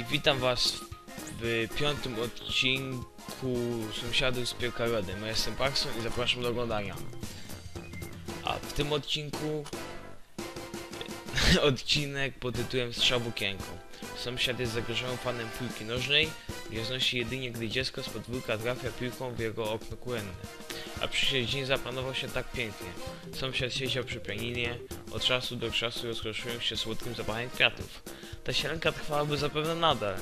I witam was w piątym odcinku Sąsiadów z Pielkarodem. Ja jestem Parson i zapraszam do oglądania. A w tym odcinku odcinek pod tytułem Strzał w okienko. Sąsiad jest zagrożonym fanem piłki nożnej, nie znosi jedynie gdy dziecko z podwórka trafia piłką w jego okno kuchenne. A przyszły dzień zaplanował się tak pięknie. Sąsiad siedział przy pianinie, od czasu do czasu rozkoszując się słodkim zapachem kwiatów. Ta sielanka trwałaby zapewne nadal,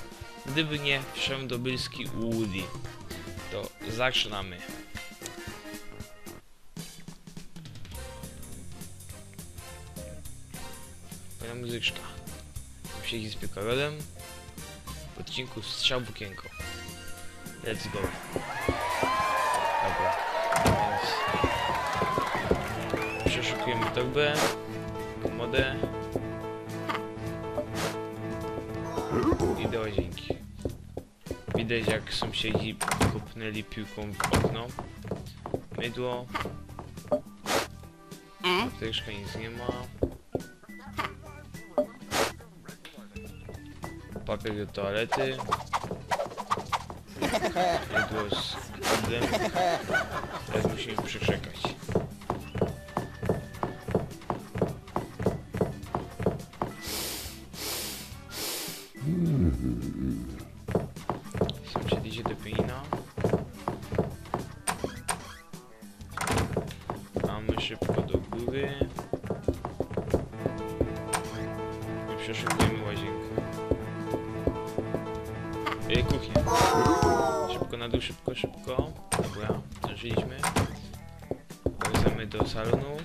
gdyby nie wszędobylski Woody. To zaczynamy. Fajna muzyczka. Siedzi z piekarolem w odcinku Strzał w okienko. Let's go. Torbę, komodę i do łazienki. Widać jak sąsiedzi kopnęli piłką w okno. Mydło. Apteczka nic nie ma. Papier do toalety. Mydło z kudem. Teraz musimy przeczekać. Idzie do pianina. Mamy szybko do góry. I przeszukujemy łazienkę. Ej, kuchnię. Szybko na dół, szybko, szybko. Dobra, zdążyliśmy. Wracamy do salonu.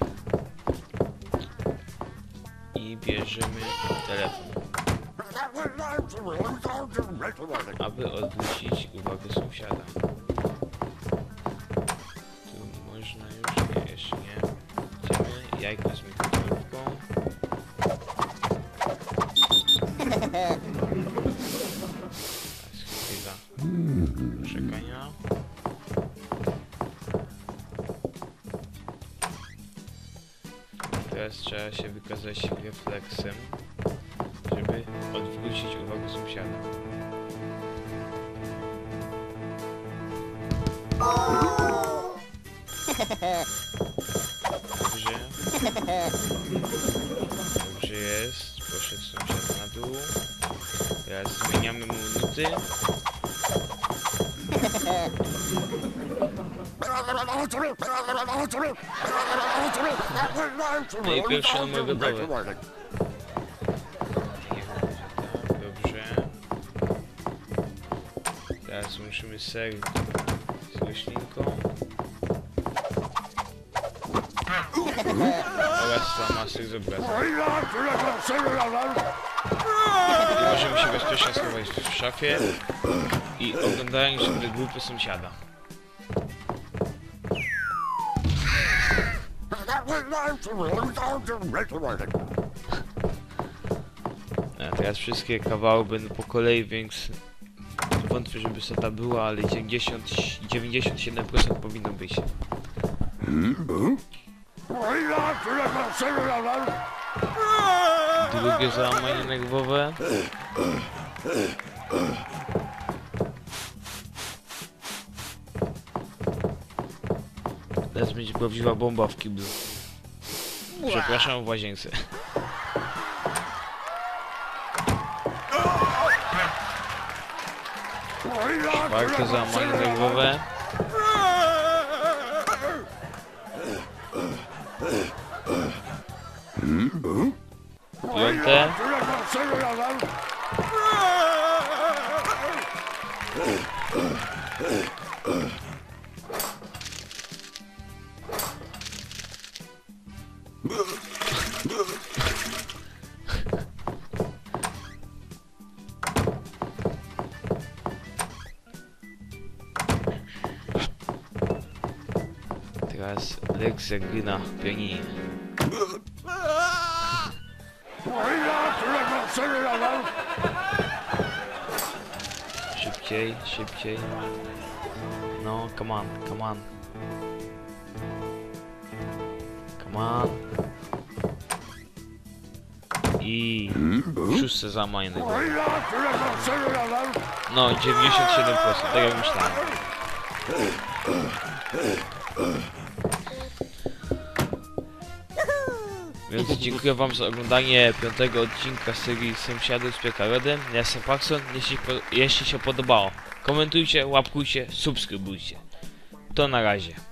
I bierzemy telefon. Aby odwrócić uwagę sąsiada. Tu można już nie, jeszcze nie. Idziemy, jajko z mikrofalówką. Chwila czekania. Teraz trzeba się wykazać refleksem, odwrócić uwagę sąsiada. Dobrze. Dobrze jest. Poszedł sąsiad na dół. Teraz zmieniamy mu nuty. No i pierwszy numer gotowy. Teraz musimy ser z roślinką. Oraz flamasy z możemy się bezpiecznie schować w szafie i oglądając sobie grupy sąsiada. A teraz wszystkie kawały będą po kolei, więc wątpię, żeby seta była, ale 90, 97% powinno być. Drugie załamanie nerwowe. Teraz będzie prawdziwa bomba w kiblu. Przepraszam w łazience. Czwarte załamanie nerwowe. Piąte. Teraz lekcja gry na pianinie. Szybciej, szybciej. No, come on, come on. Come on. I szóste załamanie najgorsze. No, 97%, tak jak myślałem. Więc dziękuję wam za oglądanie piątego odcinka serii Sąsiadów z Piekarodem. Ja jestem Paxson, jeśli, jeśli się podobało, komentujcie, łapkujcie, subskrybujcie. To na razie.